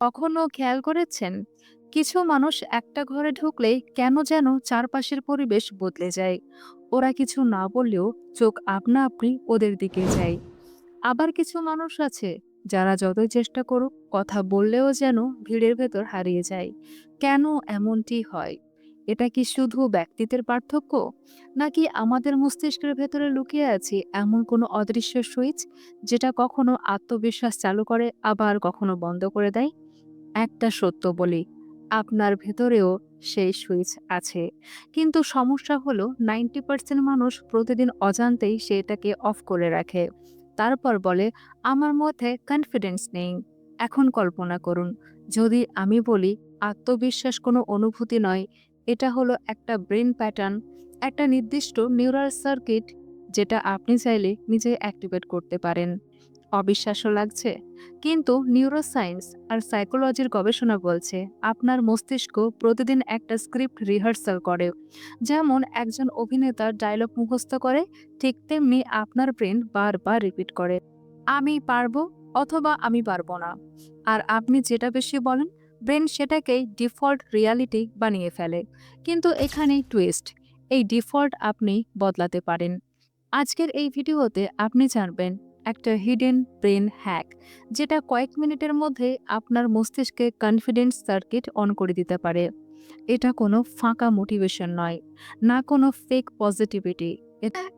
কখনো খেয়াল করেছেন? কিছু মানুষ একটা ঘরে ঢুকলেই কেন যেন চারপাশের পরিবেশ বদলে যায়। ওরা কিছু না বললেও চোখ আপনা আপনি ওদের দিকে যায়। আবার কিছু মানুষ আছে, যারা যতই চেষ্টা করুক কথা বললেও যেন ভিড়ের ভেতর হারিয়ে যায়। কেন এমনটি হয়? এটা কি শুধু ব্যক্তিত্বের পার্থক্য? নাকি আমাদের মস্তিষ্কের ভেতরে লুকিয়ে আছে এমন কোনো অদৃশ্য সুইচ, যেটা কখনো আত্মবিশ্বাস চালু করে, আবার কখনো বন্ধ করে দেয়? একটা সত্য বলি, আপনার ভেতরেও সেই সুইচ আছে। কিন্তু সমস্যা হলো নাইনটি পার্সেন্ট মানুষ প্রতিদিন অজান্তেই সেটাকে অফ করে রাখে। তারপর বলে, আমার মধ্যে কনফিডেন্স নেই, এখন কল্পনা করুন। যদি আমি বলি, আত্মবিশ্বাস কোনো অনুভূতি নয়, এটা হলো একটা ব্রেন প্যাটার্ন একটা নির্দিষ্ট নিউরাল সার্কিট যেটা আপনি চাইলে নিজে অ্যাক্টিভেট করতে পারেন। অবিশ্বাস্য লাগছে। কিন্তু নিউরোসায়েন্স আর সাইকোলজির গবেষণা বলছে, আপনার মস্তিষ্ক প্রতিদিন একটা স্ক্রিপ্ট রিহার্সাল করে। যেমন একজন অভিনেতার ডায়লগ মুখস্থ করে, ঠিক তেমনি আপনার ব্রেন বারবার রিপিট করে। আমি পারব অথবা আমি পারব না। আর আপনি যেটা বেশি বলেন ব্রেন সেটাকেই ডিফল্ট রিয়ালিটি বানিয়ে ফেলে। কিন্তু এখানেই টুইস্ট এই ডিফল্ট আপনি বদলাতে পারেন। আজকের এই ভিডিওতে আপনি জানবেন একটা হিডেন ব্রেন হ্যাক যেটা কয়েক মিনিটের মধ্যে আপনার মস্তিষ্কে কনফিডেন্স সার্কিট অন করে দিতে পারে। এটা কোনো ফাঁকা মোটিভেশন নয়, না কোনো ফেক পজিটিভিটি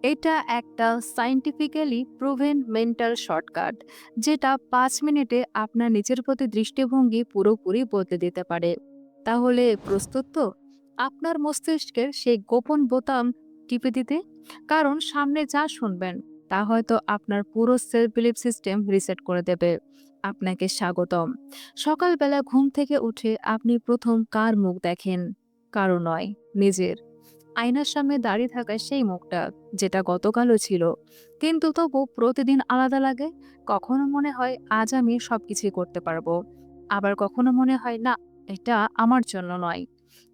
এটা একটা সাইন্টিফিক্যালি প্রুভেন মেন্টাল শর্টকাট যেটা পাঁচ মিনিটে আপনার নিজের প্রতি দৃষ্টিভঙ্গি পুরোপুরি বদলে দিতে পারে। তাহলে প্রস্তুত তো? আপনার মস্তিষ্কের সেই গোপন বোতাম টিপে দিতে? কারণ সামনে যা শুনবেন তা হয়তো আপনার পুরো সেলফ বিলিভ সিস্টেম রিসেট করে দেবে। আপনাকে স্বাগতম। সকালবেলা ঘুম থেকে উঠে আপনি প্রথম কার মুখ দেখেন? কারও নয়, নিজের। আয়নার সামনে দাঁড়িয়ে থাকা সেই মুখটা, যেটা গতকালও ছিল। কিন্তু তবু প্রতিদিন আলাদা লাগে। কখনো মনে হয় আজ আমি সব কিছুই করতে পারব। আবার কখনো মনে হয়, না, এটা আমার জন্য নয়।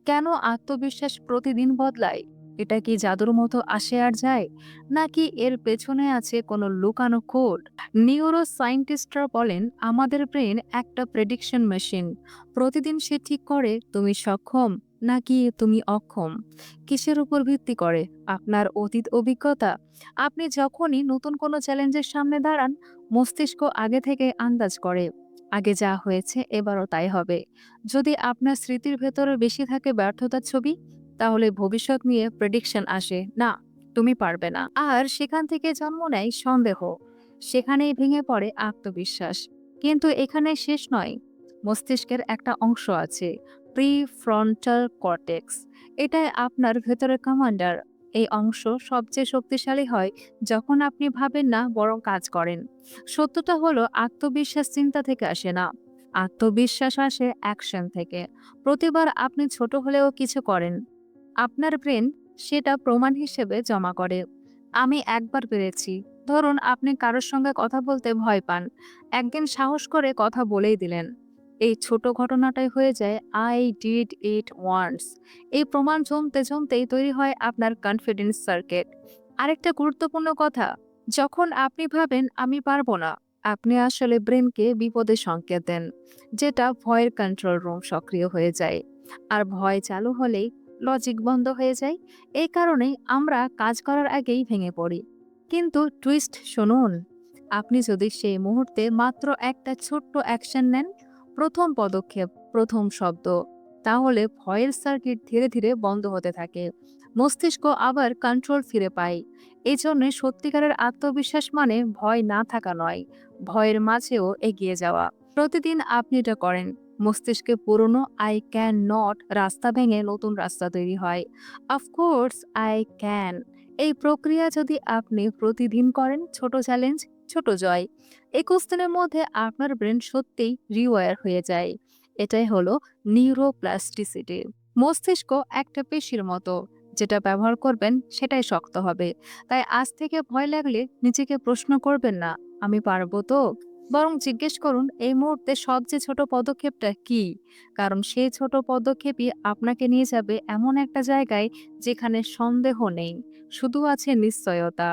কেন আত্মবিশ্বাস প্রতিদিন বদলায়? এটা কি জাদুর মতো আসে আর যায়? নাকি এর পেছনে আছে কোনো লুকানো কোড? নিউরো সায়েন্টিস্টরা বলেন, আমাদের ব্রেন একটা প্রেডিকশন মেশিন। প্রতিদিন সে ঠিক করে, তুমি সক্ষম নাকি তুমি অক্ষম? কিসের উপর ভিত্তি করে? আপনার অতীত অভিজ্ঞতা? আপনি যখনই নতুন কোনো চ্যালেঞ্জের সামনে দাঁড়ান, মস্তিষ্ক আগে থেকে আন্দাজ করে, আগে যা হয়েছে এবারও তাই হবে। যদি আপনার স্মৃতির ভেতরে বেশি থাকে ব্যর্থতার ছবি তাহলে ভবিষ্যৎ নিয়ে প্রেডিকশন আসে। না, তুমি পারবে না। আর সেখান থেকে জন্ম নেয় সন্দেহ। সেখানেই ভেঙে পড়ে আত্মবিশ্বাস। কিন্তু এখানে শেষ নয়। মস্তিষ্কের একটা অংশ আছে প্রি ফ্রন্টাল কর্টেক্স। এটাই আপনার ভেতরের কমান্ডার এই অংশ সবচেয়ে শক্তিশালী হয় যখন আপনি ভাবেন না বরং কাজ করেন। সত্যটা হলো, আত্মবিশ্বাস চিন্তা থেকে আসে না। আত্মবিশ্বাস আসে অ্যাকশন থেকে। প্রতিবার আপনি ছোট হলেও কিছু করেন। আপনার ব্রেন সেটা প্রমাণ হিসেবে জমা করে। আমি একবার পেরেছি। ধরুন, আপনি কারোর সঙ্গে কথা বলতে ভয় পান। একদিন সাহস করে কথা বলেই দিলেন। এই ছোট ঘটনাটাই হয়ে যায় আই ডিড ইট ওয়ান্স এই প্রমাণ জমতে জমতেই তৈরি হয় আপনার কনফিডেন্স সার্কিট। আরেকটা গুরুত্বপূর্ণ কথা, যখন আপনি ভাবেন, আমি পারব না আপনি আসলে ব্রেনকে বিপদে সংকেত দেন, যেটা ভয়ের কন্ট্রোল রুম সক্রিয় হয়ে যায়। আর ভয় চালু হলেই লজিক বন্ধ হয়ে যায়। এই কারণেই আমরা কাজ করার আগেই ভেঙে পড়ি। কিন্তু টুইস্ট শুনুন, আপনি যদি সেই মুহূর্তে মাত্র একটা ছোট্ট অ্যাকশন নেন, প্রথম পদক্ষেপ, প্রথম শব্দ, তাহলে ভয়ের সার্কিট ধীরে ধীরে বন্ধ হতে থাকে। মস্তিষ্ক আবার কন্ট্রোল ফিরে পায়। এই জন্য সত্যিকারের আত্মবিশ্বাস মানে ভয় না থাকা নয়, ভয়ের মাঝেও এগিয়ে যাওয়া। প্রতিদিন আপনি এটা করেন। মস্তিষ্কে পুরনো আই ক্যান নট রাস্তা ভেঙে নতুন রাস্তা তৈরি হয়। অফকোর্স আই ক্যান এই প্রক্রিয়া যদি আপনি প্রতিদিন করেন, ছোট চ্যালেঞ্জ ছোট জয়। একুশ দিনের মধ্যে আপনার ব্রেন সত্যিই রিওয়ার হয়ে যায়। এটাই হলো নিউরোপ্লাস্টিসিটি মস্তিষ্ক একটা পেশির মতো। যেটা ব্যবহার করবেন, সেটাই শক্ত হবে। তাই আজ থেকে ভয় লাগলে নিজেকে প্রশ্ন করবেন না, আমি পারব তো? বরং জিজ্ঞেস করুন, এই মুহূর্তে সবচেয়ে ছোট পদক্ষেপটা কি? কারণ সেই ছোট পদক্ষেপই আপনাকে নিয়ে যাবে এমন একটা জায়গায় যেখানে সন্দেহ নেই, শুধু আছে নিশ্চয়তা।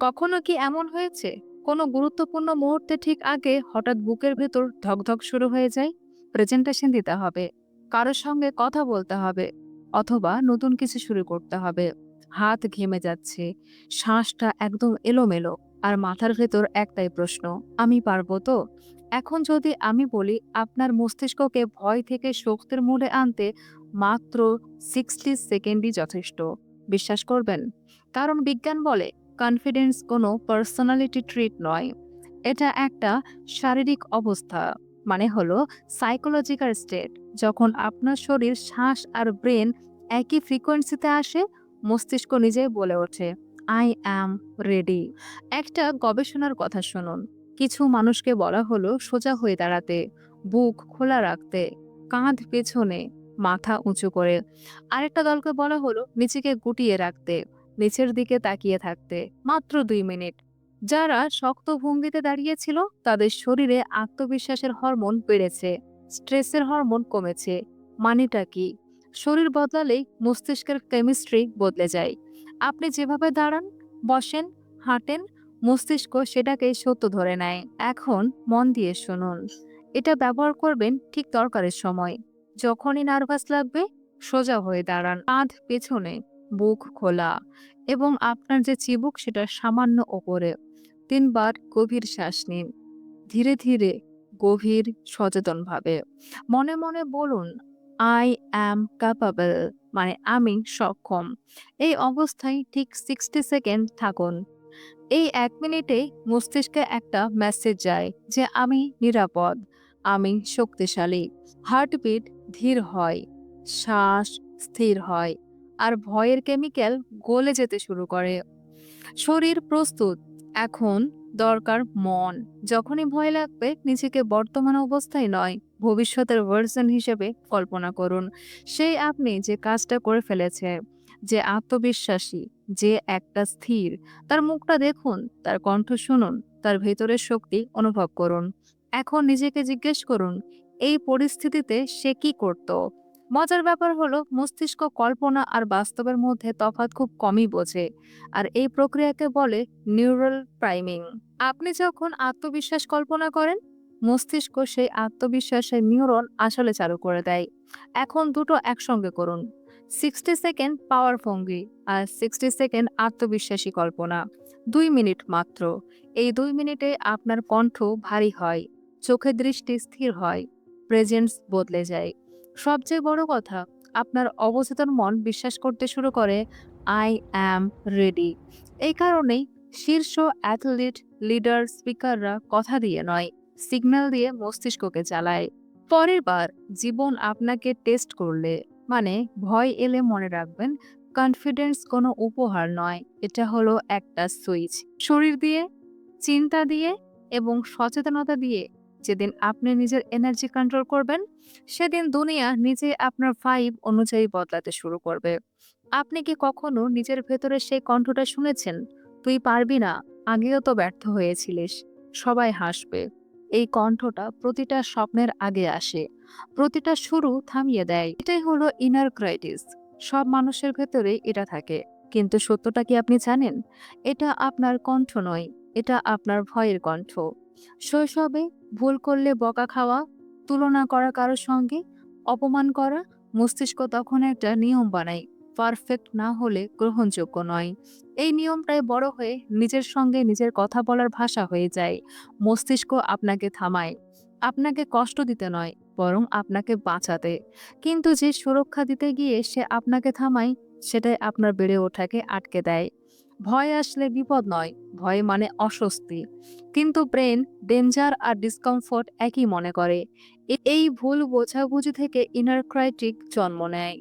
কখনো কি এমন হয়েছে? কোনো গুরুত্বপূর্ণ মুহূর্তে ঠিক আগে হঠাৎ বুকের ভেতর ধকধক শুরু হয়ে যায়? প্রেজেন্টেশন দিতে হবে, কারোর সঙ্গে কথা বলতে হবে, অথবা নতুন কিছু শুরু করতে হবে। হাত ঘেমে যাচ্ছে, শ্বাসটা একদম এলোমেলো। আর মাথার ভেতর একটাই প্রশ্ন, আমি পারব তো? এখন যদি আমি বলি, আপনার মস্তিষ্ককে ভয় থেকে শক্তির মূলে আনতে মাত্র সিক্সটি সেকেন্ডই যথেষ্ট, বিশ্বাস করবেন? কারণ বিজ্ঞান বলে কনফিডেন্স কোনো পার্সোনালিটি ট্রিট নয়। এটা একটা শারীরিক অবস্থা মানে হলো সাইকোলজিক্যাল স্টেট যখন আপনার শরীর, শ্বাস আর ব্রেন একই ফ্রিকোয়েন্সিতে আসে, মস্তিষ্ক নিজেই বলে ওঠে। I am ready. একটা গবেষণার কথা শুনুন। কিছু মানুষকে বলা হলো সোজা হয়ে দাঁড়াতে, বুক খোলা রাখতে, কাঁধ পেছনে, মাথা উঁচু করে। আরেকটা দলকে বলা হলো নিচেকে গুটিয়ে রাখতে, নিচের দিকে তাকিয়ে থাকতে, মাত্র দুই মিনিট। যারা শক্ত ভঙ্গিতে দাঁড়িয়েছিল, তাদের শরীরে আত্মবিশ্বাসের হরমোন বেড়েছে, স্ট্রেসের হরমোন কমেছে। মানেটা কি? শরীর বদলালেই মস্তিষ্কের কেমিস্ট্রি বদলে যায়। আপনি যেভাবে দাঁড়ান, বসেন, হাঁটেন, মস্তিষ্ক সেটাকে সত্য ধরে নেয়। এখন মন দিয়ে শুনুন। এটা ব্যবহার করবেন ঠিক দরকারের সময়। যখনই নার্ভাস লাগবে, সোজা হয়ে দাঁড়ান। কাঁধ পেছনে, বুক খোলা এবং আপনার যে চিবুক সেটা সামান্য ওপরে। তিনবার গভীর শ্বাস নিন। ধীরে ধীরে, গভীর সচেতনভাবে। মনে মনে বলুন আই অ্যাম ক্যাপাবল মানে আমি সক্ষম। এই অবস্থায় ঠিক সিক্সটি সেকেন্ড থাকুন। এই এক মিনিটে মস্তিষ্কে একটা মেসেজ যায় যে আমি নিরাপদ, আমি শক্তিশালী। হার্টবিট ধীর হয়, শ্বাস স্থির হয়, আর ভয়ের কেমিক্যাল গলে যেতে শুরু করে। শরীর প্রস্তুত, এখন দরকার মন। যখনই ভয় লাগবে, নিজেকে বর্তমান অবস্থায় নয় ভবিষ্যতের ভার্সন হিসেবে কল্পনা করুন। সেই আপনি যে কাজটা করে ফেলেছে, যে আত্মবিশ্বাসী, যে একটা স্থির, তার মুখটা দেখুন, তার কণ্ঠ শুনুন, তার ভেতরের শক্তি অনুভব করুন। এখন নিজেকে জিজ্ঞেস করুন, এই পরিস্থিতিতে সে কি করত? মজার ব্যাপার হলো, মস্তিষ্ক কল্পনা আর বাস্তবের মধ্যে তফাৎ খুব কমই বোঝে, আর এই প্রক্রিয়াকে বলে নিউরাল প্রাইমিং আপনি যখন আত্মবিশ্বাস কল্পনা করেন মস্তিষ্ক সেই আত্মবিশ্বাসের নিউরন আসলে চালু করে দেয়। এখন দুটো একসঙ্গে করুন। সিক্সটি সেকেন্ড পাওয়ার ভঙ্গি আর সিক্সটি সেকেন্ড আত্মবিশ্বাসী কল্পনা। দুই মিনিট মাত্র। এই দুই মিনিটে আপনার কণ্ঠ ভারী হয় চোখের দৃষ্টি স্থির হয় প্রেজেন্স বদলে যায়। সবচেয়ে বড় কথা, আপনার অবচেতন মন বিশ্বাস করতে শুরু করে আই অ্যাম রেডি এই কারণেই শীর্ষ অ্যাথলিট লিডার স্পিকাররা কথা দিয়ে নয়। সিগন্যাল দিয়ে মস্তিষ্ককে চালায় পরের বার জীবন আপনাকে টেস্ট করলে মানে ভয় এলে মনে রাখবেন কনফিডেন্স কোনো উপহার নয়। এটা হলো একটা সুইচ শরীর দিয়ে, চিন্তা দিয়ে এবং সচেতনতা দিয়ে যেদিন আপনি নিজের এনার্জি কন্ট্রোল করবেন, সেদিন দুনিয়া নিজে আপনার ভাইব অনুযায়ী বদলাতে শুরু করবে। আপনি কি কখনো নিজের ভেতরে সেই কণ্ঠটা শুনেছেন? তুই পারবি না, আগেও তো ব্যর্থ হয়েছিলিস। সবাই হাসবে। এই কণ্ঠটা প্রতিটা স্বপ্নের আগে আসে, প্রতিটা শুরু থামিয়ে দেয়। এটাই হলো ইনার ক্রাইটিস সব মানুষের ভেতরে এটা থাকে। কিন্তু সত্যটা কি আপনি জানেন? এটা আপনার কণ্ঠ নয়, এটা আপনার ভয়ের কণ্ঠ। শৈশবে ভুল করলে বকা খাওয়া, তুলনা করা কারোর সঙ্গে, অপমান করা, মস্তিষ্ক তখন একটা নিয়ম বানায়। পারফেক্ট না হলে গ্রহণযোগ্য নয়। এই নিয়মটাই বড় হয়ে নিজের সঙ্গে নিজের কথা বলার ভাষা হয়ে যায়। মস্তিষ্ক আপনাকে থামায়। আপনাকে কষ্ট দিতে নয়, বরং আপনাকে বাঁচাতে। কিন্তু যে সুরক্ষা দিতে গিয়ে সে আপনাকে থামায়, সেটাই আপনার বেড়ে ওঠাকে আটকে দেয়। ভয় আসলে বিপদ নয়, ভয় মানে অস্বস্তি। কিন্তু ব্রেন ডেঞ্জার আর ডিসকমফোর্ট একই মনে করে। এই ভুল বোঝাবুঝি থেকে ইনার ক্রাইটিক জন্ম নেয়।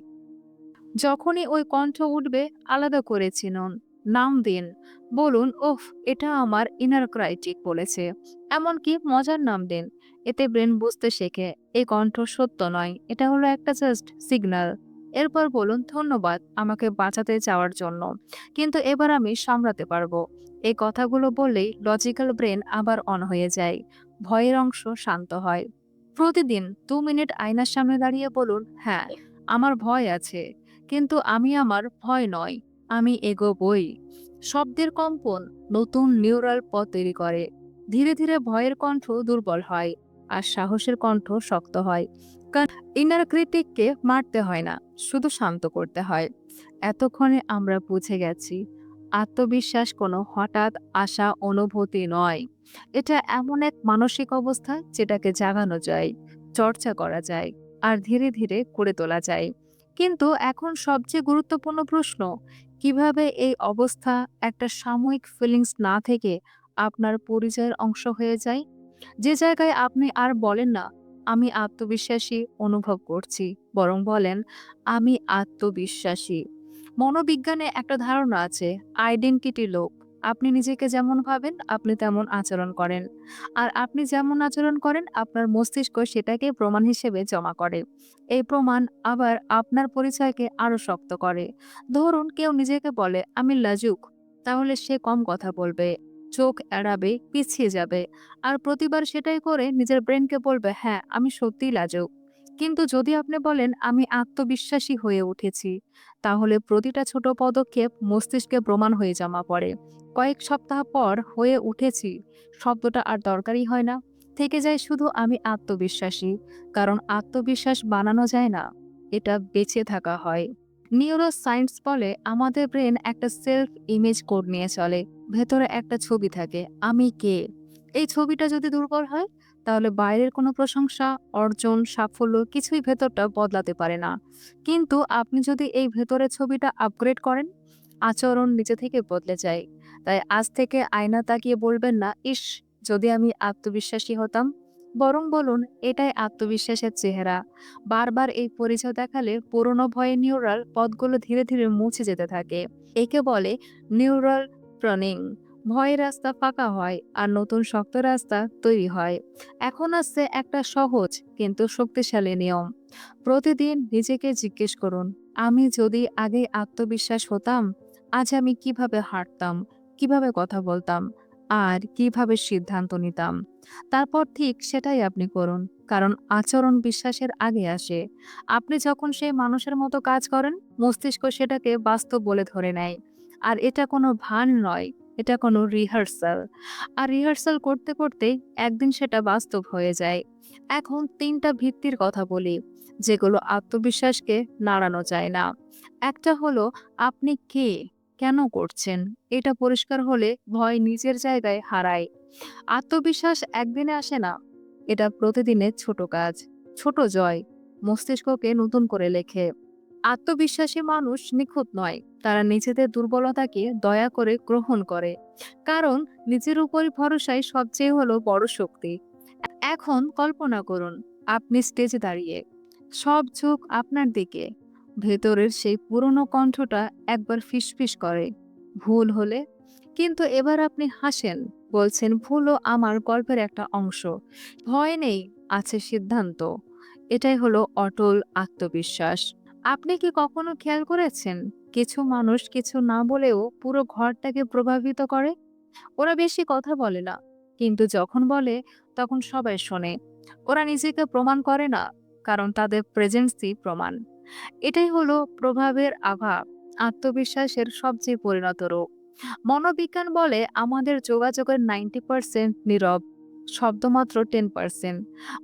যখনই ওই কণ্ঠ উঠবে, আলাদা করে চিনুন নাম দিন। বলুন, ওফ, এটা আমার ইনার ক্রাইটিক বলেছে। এমনকি মজার নাম দিন। এতে ব্রেন বুঝতে শেখে, এই কণ্ঠ সত্য নয়, এটা হলো একটা জাস্ট সিগন্যাল এরপর বলুন, ধন্যবাদ, আমাকে বাঁচাতে চাওয়ার জন্য। কিন্তু এবার আমি সামলাতে পারব। এই কথাগুলো বললেই লজিক্যাল ব্রেন আবার অন হয়ে যায়। ভয়ের অংশ শান্ত হয়। প্রতিদিন দু মিনিট আয়নার সামনে দাঁড়িয়ে বলুন হ্যাঁ আমার ভয় আছে। কিন্তু আমি আমার ভয় নয়, আমি এগোবই। শব্দের কম্পন নতুন নিউরাল পথ তৈরি করে। ধীরে ধীরে ভয়ের কণ্ঠ দুর্বল হয় আর সাহসের কণ্ঠ শক্ত হয়। কারণ ইনার ক্রিটিককে মারতে হয় না, শুধু শান্ত করতে হয়। এতক্ষণে আমরা বুঝে গেছি, আত্মবিশ্বাস কোনো হঠাৎ আসা অনুভূতি নয়। এটা এমন এক মানসিক অবস্থা যেটাকে জাগানো যায়, চর্চা করা যায় আর ধীরে ধীরে করে তোলা যায়। কিন্তু এখন সবচেয়ে গুরুত্বপূর্ণ প্রশ্ন, কীভাবে এই অবস্থা একটা সাময়িক ফিলিংস না থেকে আপনার পরিচয়ের অংশ হয়ে যায়? যে জায়গায় আপনি আর বলেন না, আমি আত্মবিশ্বাসী অনুভব করছি। বরং বলেন, আমি আত্মবিশ্বাসী। মনোবিজ্ঞানে একটা ধারণা আছে আইডেন্টিটি লোক আপনি নিজেকে যেমন ভাবেন, আপনি তেমন আচরণ করেন। আর আপনি যেমন আচরণ করেন, আপনার মস্তিষ্ক সেটাকে প্রমাণ হিসেবে জমা করে। এই প্রমাণ আবার আপনার পরিচয়কে আরও শক্ত করে। ধরুন, কেউ নিজেকে বলে, আমি লাজুক। তাহলে সে কম কথা বলবে, চোখ এড়াবে, পিছিয়ে যাবে। আর প্রতিবার সেটাই করে নিজের ব্রেনকে বলবে হ্যাঁ আমি সত্যিই লাজুক। কিন্তু যদি আপনি বলেন, আমি আত্মবিশ্বাসী হয়ে উঠেছি তাহলে প্রতিটা ছোট পদক্ষেপ মস্তিষ্কে প্রমাণ হয়ে জমা পড়ে। কয়েক সপ্তাহ পর হয়ে উঠেছি, শব্দটা আর দরকারই হয় না। থেকে যায় শুধু আমি আত্মবিশ্বাসী, কারণ আত্মবিশ্বাস বানানো যায় না, এটা বেঁচে থাকা হয়। নিউরো সায়েন্স বলে আমাদের ব্রেন একটা সেলফ ইমেজ কোড নিয়ে চলে, ভেতরে একটা ছবি থাকে, আমি কে? এই ছবিটা যদি দুর্বল হয় তাহলে বাইরের কোনো প্রশংসা, অর্জন, সাফল্য কিছুই ভেতরটা বদলাতে পারে না। কিন্তু আপনি যদি এই ভেতরের ছবিটা আপগ্রেড করেন, আচরণ নিজে থেকে বদলে যায়। তাই আজ থেকে আয়না তাকিয়ে বলবেন না, ইস, যদি আমি আত্মবিশ্বাসী হতাম। বরং বলুন, এটাই আত্মবিশ্বাসের চেহারা। বারবার এই পরিচয় দেখালে পুরনো ভয়ে নিউরাল পথগুলো ধীরে ধীরে মুছে যেতে থাকে। একে বলে নিউরাল প্রনিং ভয়ের রাস্তা ফাঁকা হয় আর নতুন শক্ত রাস্তা তৈরি হয়। এখন আসছে একটা সহজ কিন্তু শক্তিশালী নিয়ম। প্রতিদিন নিজেকে জিজ্ঞেস করুন, আমি যদি আগে আত্মবিশ্বাস হতাম, আজ আমি কীভাবে হাঁটতাম কীভাবে কথা বলতাম, আর কীভাবে সিদ্ধান্ত নিতাম? তারপর ঠিক সেটাই আপনি করুন, কারণ আচরণ বিশ্বাসের আগে আসে। আপনি যখন সেই মানুষের মতো কাজ করেন, মস্তিষ্ক সেটাকে বাস্তব বলে ধরে নেয়। আর এটা কোনো ভান নয়। এটা কোনো রিহার্সাল আর রিহার্সাল করতে করতে একদিন সেটা বাস্তব হয়ে যায়। এখন তিনটা ভিত্তির কথা বলি, যেগুলো আত্মবিশ্বাসকে নাড়ানো যায় না। একটা হলো, আপনি কে? কেন করছেন? এটা পরিষ্কার হলে ভয় নিজের জায়গায় হারায়। আত্মবিশ্বাস একদিনে আসে না, এটা প্রতিদিনের ছোট কাজ, ছোট জয়। মস্তিষ্ককে নতুন করে লেখে। আত্মবিশ্বাসী মানুষ নিখুঁত নয়। তারা নিজেদের দুর্বলতাকে দয়া করে গ্রহণ করে। কারণ নিজের উপরই ভরসাই সবচেয়ে হলো বড় শক্তি। এখন কল্পনা করুন, আপনি স্টেজে দাঁড়িয়ে, সব চোখ আপনার দিকে। ভেতরের সেই পুরনো কণ্ঠটা একবার ফিসফিস করে, ভুল হলে? কিন্তু এবার আপনি হাসেন, বলছেন, ভুলও আমার গল্পের একটা অংশ। ভয় নেই, আছে সিদ্ধান্ত। এটাই হলো অটল আত্মবিশ্বাস। আপনি কি কখনো খেয়াল করেছেন কিছু মানুষ কিছু না বলেও পুরো ঘরটাকে প্রভাবিত করে? ওরা বেশি কথা বলে না, কিন্তু যখন বলে তখন সবাই শোনে। ওরা নিজেকে প্রমাণ করে না, কারণ তাদের প্রেজেন্সই প্রমাণ। এটাই হলো প্রভাবের আভাব আত্মবিশ্বাসের সবচেয়ে পরিণত রূপ। মনোবিজ্ঞান বলে আমাদের যোগাযোগের নাইনটি পার্সেন্ট নীরব, শব্দমাত্র টেন পার্সেন্ট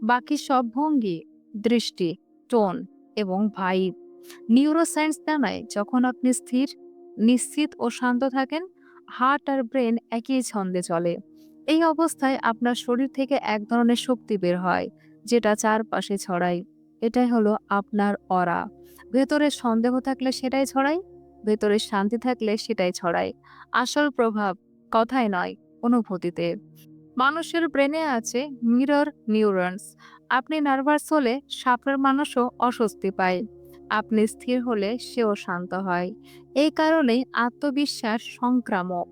বাকি সব ভঙ্গি, দৃষ্টি, টোন এবং ভাইব নিউরোসায়েন্স জানায় যখন আপনি স্থির, নিশ্চিত ও শান্ত থাকেন হার্ট আর ব্রেন একই ছন্দে চলে। এই অবস্থায় আপনার শরীর থেকে এক ধরনের শক্তি বের হয়, যেটা চারপাশে ছড়ায়। এটাই হলো আপনার অরা ভেতরে সন্দেহ থাকলে সেটাই ছড়ায়, ভেতরে শান্তি থাকলে সেটাই ছড়ায়। আসল প্রভাব কথায় নয়, অনুভূতিতে। মানুষের ব্রেনে আছে মিরর নিউরনস আপনি নার্ভাস হলে সাপের মানুষও অস্বস্তি পায়। আপনি স্থির হলে সেও শান্ত হয়। এই কারণেই আত্মবিশ্বাস সংক্রামক।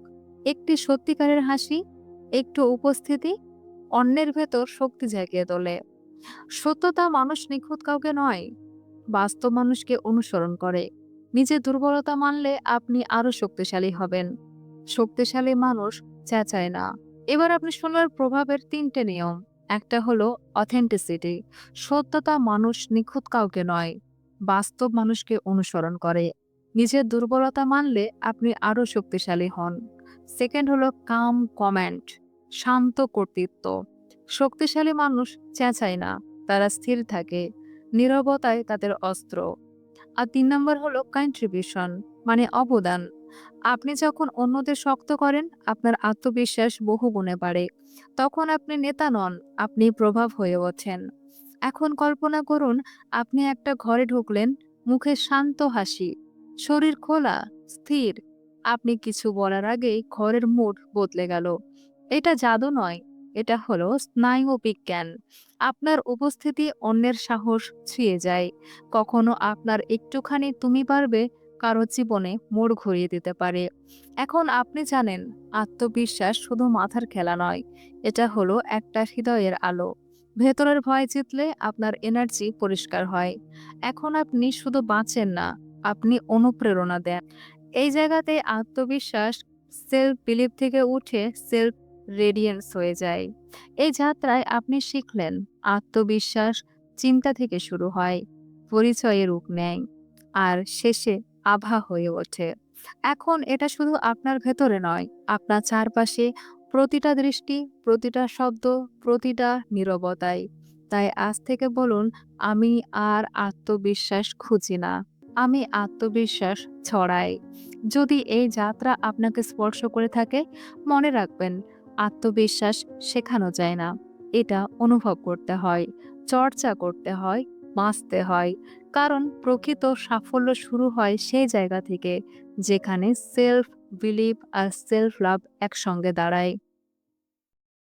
একটি সত্যিকারের হাসি, একটু উপস্থিতি, অন্যের ভেতর শক্তি জাগিয়ে তোলে। সত্যতা মানুষ নিখুঁত কাউকে নয়, বাস্তব মানুষকে অনুসরণ করে। নিজের দুর্বলতা মানলে আপনি আরও শক্তিশালী হবেন। শক্তিশালী মানুষ চেঁচায় না। এবার আপনি শুনলেন প্রভাবের তিনটে নিয়ম। একটা হলো অথেন্টিসিটি সত্যতা মানুষ নিখুঁত কাউকে নয়। বাস্তব মানুষকে অনুসরণ করে। নিজের দুর্বলতা মানলে আপনি আরও শক্তিশালী হন। সেকেন্ড হলো কাম কমেন্ট শান্ত কর্তৃত্ব। শক্তিশালী মানুষ চেঁচায় না, তারা স্থির থাকে, নীরবতায় তাদের অস্ত্র। আর তিন নম্বর হলো কন্ট্রিবিউশন মানে অবদান। আপনি যখন অন্যদের শক্ত করেন, আপনার আত্মবিশ্বাস বহু গুণে বাড়ে। তখন আপনি নেতা নন, আপনি প্রভাব হয়ে ওঠেন। এখন কল্পনা করুন, আপনি একটা ঘরে ঢুকলেন, মুখে শান্ত হাসি, শরীর খোলা, স্থির। আপনি কিছু বলার আগেই ঘরের মুড বদলে গেল। এটা জাদু নয়, এটা হলো স্নায়ু বিজ্ঞান। আপনার উপস্থিতি অন্যের সাহস ছুঁয়ে যায়। কখনো আপনার একটুখানি তুমি পারবে, কারও জীবনে মোড় ঘুরিয়ে দিতে পারে। এখন আপনি জানেন, আত্মবিশ্বাস শুধু মাথার খেলা নয়, এটা হলো একটা হৃদয়ের আলো। ভেতরের ভয় জিতলে আপনার এনার্জি পরিষ্কার হয়। এখন আপনি শুধু বাঁচেন না, আপনি অনুপ্রেরণা দেন। এই জায়গাতে আত্মবিশ্বাস সেলফ বিলিভ থেকে উঠে সেলফ রেডিয়েন্স হয়ে যায়। এই যাত্রায় আপনি শিখলেন, আত্মবিশ্বাস চিন্তা থেকে শুরু হয় পরিচয়ে রূপ নেয়, আর শেষে আভা হয়ে ওঠে। এখন এটা শুধু আপনার ভেতরে নয়, আপনার চারপাশে প্রতিটা দৃষ্টি, প্রতিটা শব্দ, প্রতিটা নীরবতায় তাই আজ থেকে বলুন, আমি আর আত্মবিশ্বাস খুঁজি না। আমি আত্মবিশ্বাস ছড়াই। যদি এই যাত্রা আপনাকে স্পর্শ করে থাকে, মনে রাখবেন, আত্মবিশ্বাস শেখানো যায় না। এটা অনুভব করতে হয়, চর্চা করতে হয়, বাঁচতে হয়। কারণ প্রকৃত সাফল্য শুরু হয় সেই জায়গা থেকে, যেখানে সেলফ বিলিভ আর সেলফ লাভ একসঙ্গে দাঁড়ায়।